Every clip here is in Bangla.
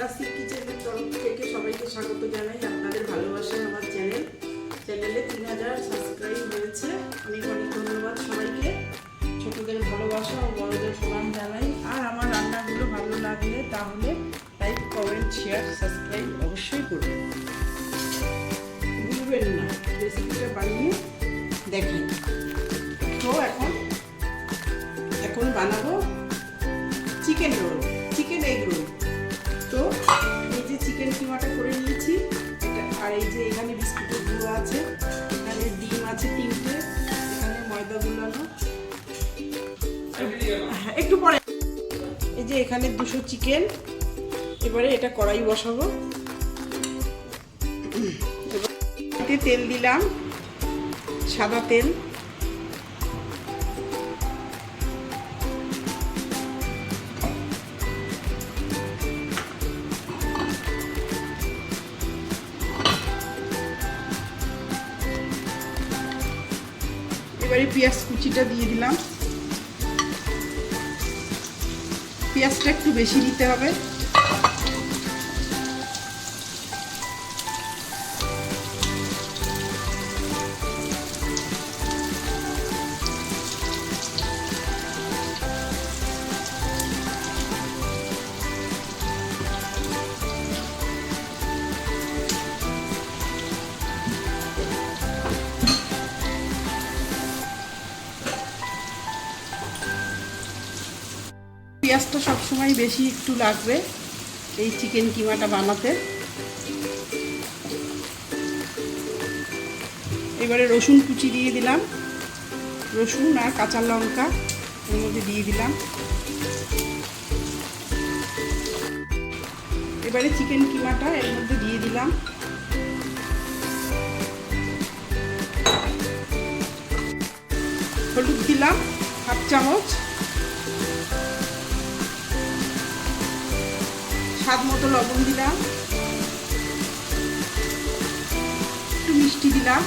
ক্লাসিক কিচেনের তরফ থেকে সবাইকে স্বাগত জানাই আপনাদের ভালোবাসা আমার চ্যানেল। চ্যানেলে তিন হাজার সাবস্ক্রাইব হয়েছে। অনেক অনেক ধন্যবাদ সবাইকে। ছোটদের ভালোবাসা ও বড়দের প্রণাম জানাই। আর আমার রান্নাগুলো ভালো লাগলে তাহলে লাইক কমেন্ট শেয়ার সাবস্ক্রাইব অবশ্যই করবেন। ভুলবেন না। রেসিপিটা বানিয়ে দেখাই। তো এখন এখন বানাবো chicken roll chicken egg roll গুলানো হ্যাঁ, একটু পরে। এই যে এখানে দুশো চিকেন। এবারে এটা কড়াই বসাবো। তেল দিলাম সাদা তেল। এবারে পেঁয়াজ কুচিটা দিয়ে দিলাম। পেঁয়াজটা একটু বেশি দিতে হবে। পেঁয়াজটা সবসময় বেশি একটু লাগবে এই চিকেন কিমাটা বানাতে। এবারে রসুন কুচি দিয়ে দিলাম। রসুন আর কাঁচা লঙ্কা এর মধ্যে দিয়ে দিলাম। এবারে চিকেন কিমাটা এর মধ্যে দিয়ে দিলাম। হলুদ দিলাম, হাফ চামচ। স্বাদ মতো লবণ দিলাম। একটু মিষ্টি দিলাম।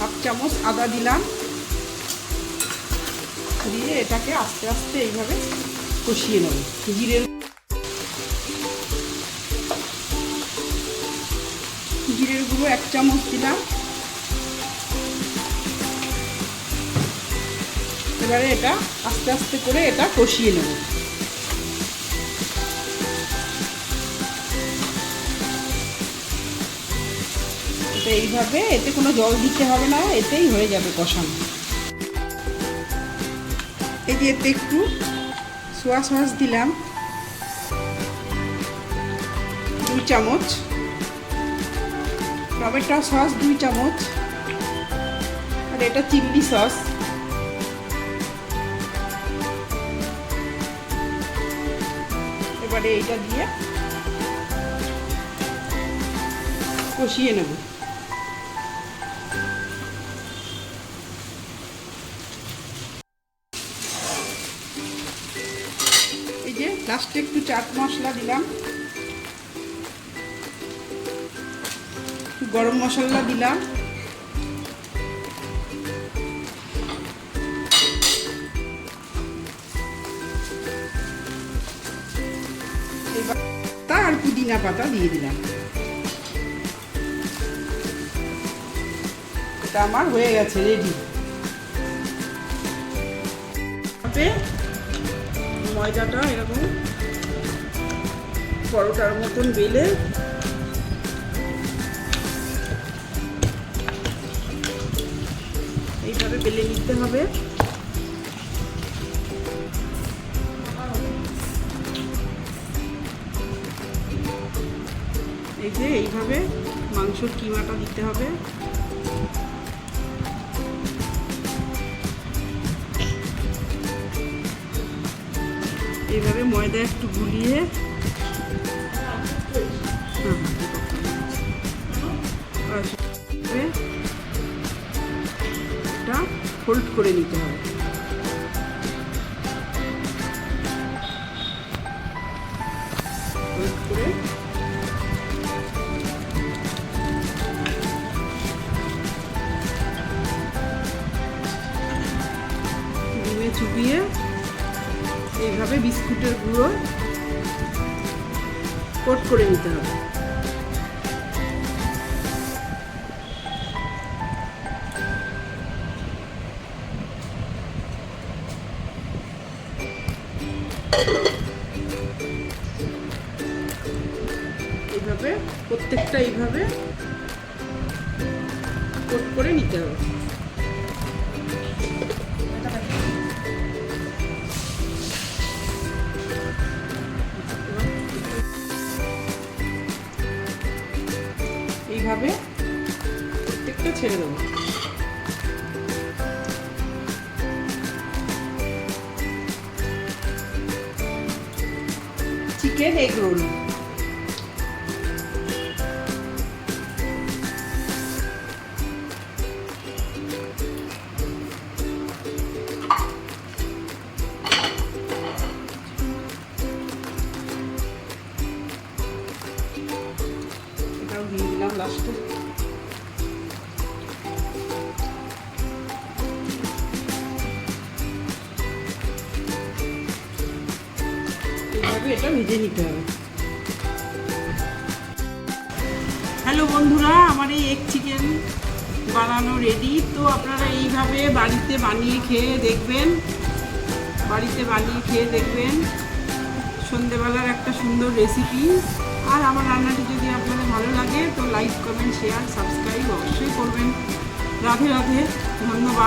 হাফ চামচ আদা দিলাম। দিয়ে এটাকে আস্তে আস্তে এইভাবে কষিয়ে নেব। জিরের জিরের গুঁড়ো এক চামচ দিলাম। এবারে এটা আস্তে আস্তে করে এটা কষিয়ে নেব। এটা এইভাবে এতে কোনো জল দিতে হবে না, এতেই হয়ে যাবে কষানো। এই যে এতে একটু সোয়া সস দিলাম। দুই চামচ। টমেটো সস দুই চামচ। আর এটা চিলি সস। এবারে এইটা দিয়ে কষিয়ে নেব। এই যে লাস্টে একটু চাট মশলা দিলাম। গরম মশলা দিলাম। আর পুদিনা পাতা দিয়ে দিলাম। এটা আমার হয়ে গেছে রেডি ময়দাটা এরকম পরোটার মতন বেলে এইভাবে বেলে নিতে হবে। এইভাবে মাংসর কিমাটা দিতে হবে। এইভাবে ময়দা একটু গুলিয়ে এটা ফোল্ড করে নিতে হবে। ফোল্ড করে এইভাবে বিস্কুটের গুঁড়ো কোট করে নিতে হবে। এইভাবে প্রত্যেকটা এইভাবে কোট করে নিতে হবে। প্রত্যেকটা ছেড়ে দেবো। চিকেন এগ রোল দিয়ে দিলাম এটা ভেজে নিতে হবে হ্যালো বন্ধুরা, আমার এই এগ চিকেন বানানো রেডি তো আপনারা এইভাবে বাড়িতে বানিয়ে খেয়ে দেখবেন, বাড়িতে বানিয়ে খেয়ে দেখবেন। সন্ধেবেলার একটা সুন্দর রেসিপি আর আমার রান্নাটি যদি আপনাদের ভালো লাগে, তো লাইক কমেন্ট শেয়ার সাবস্ক্রাইব অবশ্যই করবেন। রাধে রাধে, ধন্যবাদ।